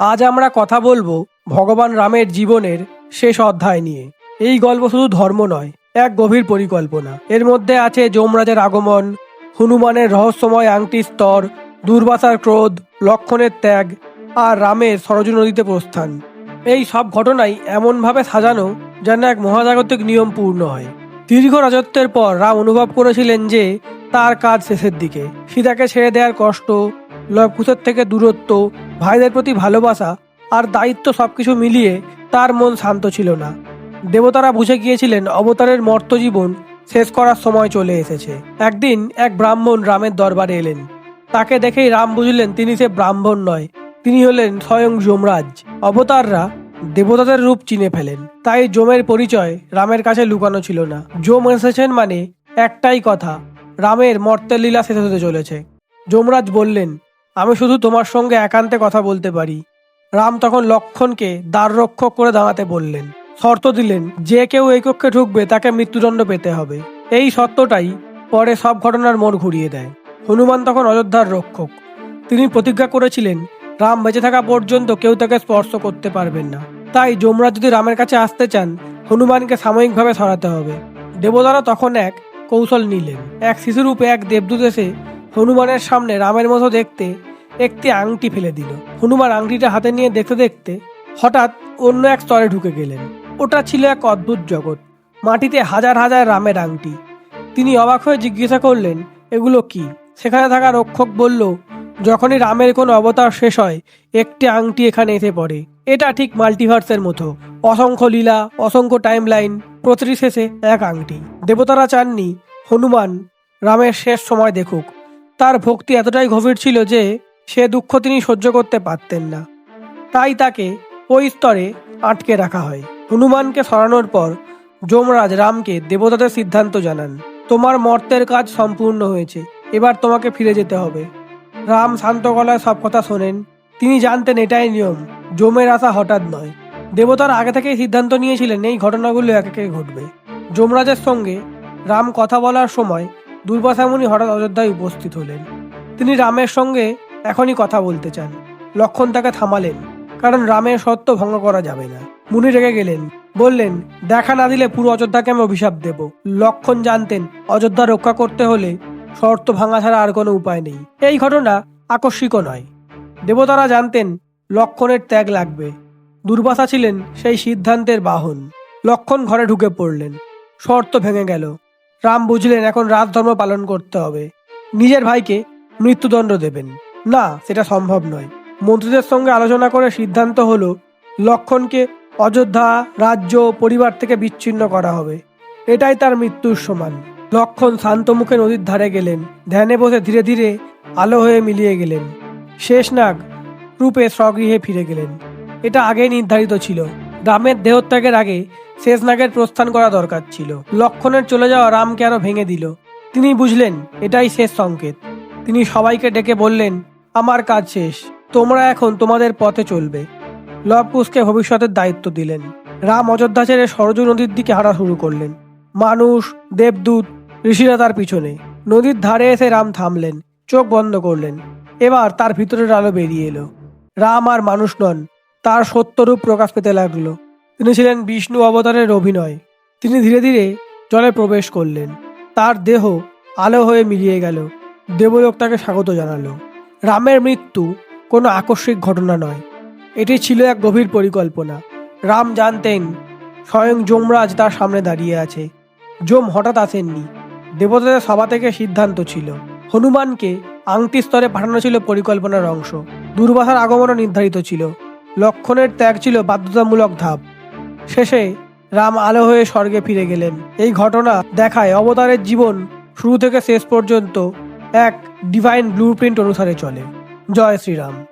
আজ আমরা কথা বলব ভগবান রামের জীবনের শেষ অধ্যায় নিয়ে। এই গল্প শুধু ধর্ম নয়, এক গভীর পরিকল্পনা। এর মধ্যে আছে যমরাজের আগমন, হনুমানের রহস্যময় আংটি স্তর, দুর্বাসার ক্রোধ, লক্ষণের ত্যাগ আর রামের সরজু নদীতে প্রস্থান। এই সব ঘটনাই এমনভাবে সাজানো যেন এক মহাজাগতিক নিয়ম পূর্ণ হয়। দীর্ঘ রাজত্বের পর রাম অনুভব করেছিলেন যে তার কাজ শেষের দিকে। সীতাকে ছেড়ে দেওয়ার কষ্ট লবকুশের থেকে দূরত্ব, ভাইদের প্রতি ভালোবাসা আর দায়িত্ব সবকিছু মিলিয়ে তার মন শান্ত ছিল না। দেবতারা বুঝে গিয়েছিলেন অবতারের মর্ত জীবন শেষ করার সময় চলে এসেছে। একদিন এক ব্রাহ্মণ রামের দরবারে এলেন। তাকে দেখেই রাম বুঝলেন তিনি সে ব্রাহ্মণ নয়, তিনি হলেন স্বয়ং যমরাজ। অবতাররা দেবতাদের রূপ চিনে ফেলেন, তাই যমের পরিচয় রামের কাছে লুকানো ছিল না। যম এসেছেন মানে একটাই কথা, রামের মর্তের লীলা শেষ হতে চলেছে। যমরাজ বললেন আমি শুধু তোমার সঙ্গে একান্তে কথা বলতে পারি। রাম তখন লক্ষণকে দ্বার রক্ষক করে দাঁড়াতে বললেন। শর্ত দিলেন, যে কেউ এই কক্ষে ঢুকবে তাকে মৃত্যুদণ্ড পেতে হবে। এই শর্তটাই পরে সব ঘটনার মোড় ঘুরিয়ে দেয়। হনুমান তখন অযোধ্যার রক্ষক। তিনি প্রতিজ্ঞা করেছিলেন, রাম বেঁচে থাকা পর্যন্ত কেউ তাকে স্পর্শ করতে পারবেন না। তাই যমরাজ যদি রামের কাছে আসতে চান, হনুমানকে সাময়িকভাবে সরাতে হবে। দেবতারা তখন এক কৌশল নিলেন। এক শিশুরূপে এক দেবদূত এসে হনুমানের সামনে রামের মতো দেখতে একটি আংটি ফেলে দিল। হনুমান আংটিটা হাতে নিয়ে দেখতে দেখতে হঠাৎ অন্য এক স্তরে ঢুকে গেলেন। ওটা ছিল এক অদ্ভুত জগৎ। মাটিতে হাজার হাজার রামের আংটি। তিনি অবাক হয়ে জিজ্ঞাসা করলেন, এগুলো কি? সেখানে থাকা রক্ষক বলল, যখনই রামের কোনো অবতার শেষ হয়, একটি আংটি এখানে এসে পড়ে। এটা ঠিক মাল্টিভার্সের মতো। অসংখ্য লীলা, অসংখ্য টাইম লাইন প্রতিটি শেষে এক আংটি। দেবতারা চাননি, হনুমান রামের শেষ সময় দেখুক। তার ভক্তি এতটাই গভীর ছিল যে সে দুঃখ তিনি সহ্য করতে পারতেন না। তাই তাকে ওই স্তরে আটকে রাখা হয়। হনুমানকে সরানোর পর যমরাজ রামকে দেবতাদের সিদ্ধান্ত জানান, তোমার মর্তের কাজ সম্পূর্ণ হয়েছে, এবার তোমাকে ফিরে যেতে হবে। রাম শান্ত গলায় সব কথা শোনেন। তিনি জানতেন এটাই নিয়ম, যমের আসা হঠাৎ নয়। দেবতার আগে থেকেই সিদ্ধান্ত নিয়েছিলেন এই ঘটনাগুলো এক একে ঘটবে। যমরাজের সঙ্গে রাম কথা বলার সময় দুর্বাসামুনি হঠাৎ অযোধ্যায় উপস্থিত হলেন। তিনি রামের সঙ্গে এখনই কথা বলতে চান। লক্ষণ তাকে থামালেন, কারণ রামের সত্য ভঙ্গ করা যাবে না। মুনি রেগে গেলেন, বললেন, দেখা না দিলে পুরো অযোধ্যাকে আমি অভিশাপ দেব। লক্ষণ জানতেন, অযোধ্যা রক্ষা করতে হলে শর্ত ভাঙা ছাড়া আর কোনো উপায় নেই। এই ঘটনা আকস্মিকও নয়। দেবতারা জানতেন, লক্ষণের ত্যাগ লাগবে। দুর্বাসা ছিলেন সেই সিদ্ধান্তের বাহন। লক্ষণ ঘরে ঢুকে পড়লেন। শর্ত ভেঙে গেল। রাম বুঝলেন, এখন রাজধর্ম পালন করতে হবে। নিজের ভাইকে মৃত্যুদণ্ড দেবেন। না, সেটা সম্ভব নয়। মন্ত্রীদের সঙ্গে আলোচনা করে সিদ্ধান্ত হলো, লক্ষণকে অযোধ্যা রাজ্য পরিবার থেকে বিচ্ছিন্ন করা হবে। এটাই তার মৃত্যুর সমান। লক্ষণ শান্ত মুখে নদীর ধারে গেলেন। ধ্যানে বসে ধীরে ধীরে আলো হয়ে মিলিয়ে গেলেন। শেষনাগ রূপে স্বগৃহে ফিরে গেলেন। এটা আগেই নির্ধারিত ছিল। রামের দেহত্যাগের আগে শেষনাগের প্রস্থান করা দরকার ছিল। লক্ষণের চলে যাওয়া রামকে আরও ভেঙে দিল? তিনি বুঝলেন, এটাই শেষ সংকেত। তিনি সবাইকে ডেকে বললেন আমার কাজ শেষ। তোমরা এখন তোমাদের পথে চলবে। লবকুশকে ভবিষ্যতের দায়িত্ব দিলেন। রাম অযোধ্যা ছেড়ে সরজু নদীর দিকে হাঁটা শুরু করলেন। মানুষ, দেবদূত, ঋষিরা তার পিছনে। নদীর ধারে এসে রাম থামলেন, চোখ বন্ধ করলেন। এবার তার ভিতরের আলো বেরিয়ে এলো। রাম আর মানুষ নন, তার সত্যরূপ প্রকাশ পেতে লাগল। তিনি ছিলেন বিষ্ণু অবতারের অভিনয়। তিনি ধীরে ধীরে জলে প্রবেশ করলেন। তার দেহ আলো হয়ে মিলিয়ে গেল। দেবলোক তাকে স্বাগত জানালো। রামের মৃত্যু কোনো আকস্মিক ঘটনা নয়। এটি ছিল এক গভীর পরিকল্পনা। রাম জানতেন, স্বয়ং যমরাজ তার সামনে দাঁড়িয়ে আছে। যম হঠাৎ আসেননি। দেবতাদের সভা থেকে সিদ্ধান্ত ছিল। হনুমানকে আংটি স্তরে পাঠানো ছিল পরিকল্পনার অংশ। দুর্বাসার আগমনও নির্ধারিত ছিল। লক্ষণের ত্যাগ ছিল বাধ্যতামূলক ধাপ। শেষে রাম আলো হয়ে স্বর্গে ফিরে গেলেন। এই ঘটনা দেখায় অবতারের জীবন শুরু থেকে শেষ পর্যন্ত এক ডিভাইন ব্লু প্রিন্ট অনুসারে চলে। জয় শ্রীরাম।